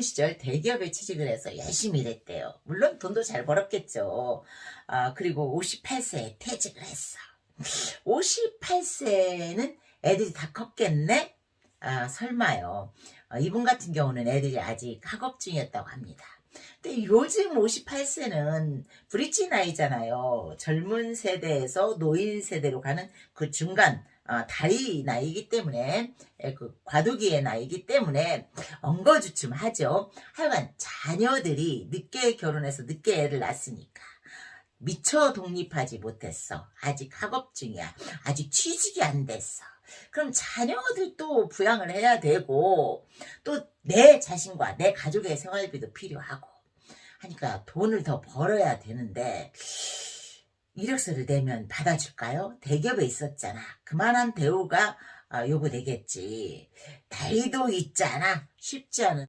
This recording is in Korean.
시절 대기업에 취직을 해서 열심히 일했대요. 물론 돈도 잘 벌었겠죠. 아, 그리고 58세에 퇴직을 했어. 58세는 애들이 다 컸겠네? 아, 설마요. 어, 이분 같은 경우는 애들이 아직 학업 중이었다고 합니다. 근데 요즘 58세는 브릿지 나이잖아요. 젊은 세대에서 노인 세대로 가는 그 중간 아, 다리 나이기 때문에 에, 그 과도기의 나이기 때문에 엉거주춤하죠. 하여간 자녀들이 늦게 결혼해서 늦게 애를 낳았으니까 미처 독립하지 못했어. 아직 학업 중이야. 아직 취직이 안 됐어. 그럼 자녀들도 부양을 해야 되고 또 내 자신과 내 가족의 생활비도 필요하고 하니까 돈을 더 벌어야 되는데 이력서를 내면 받아줄까요? 대기업에 있었잖아. 그만한 대우가 아, 요구되겠지. 나이도 있잖아. 쉽지 않은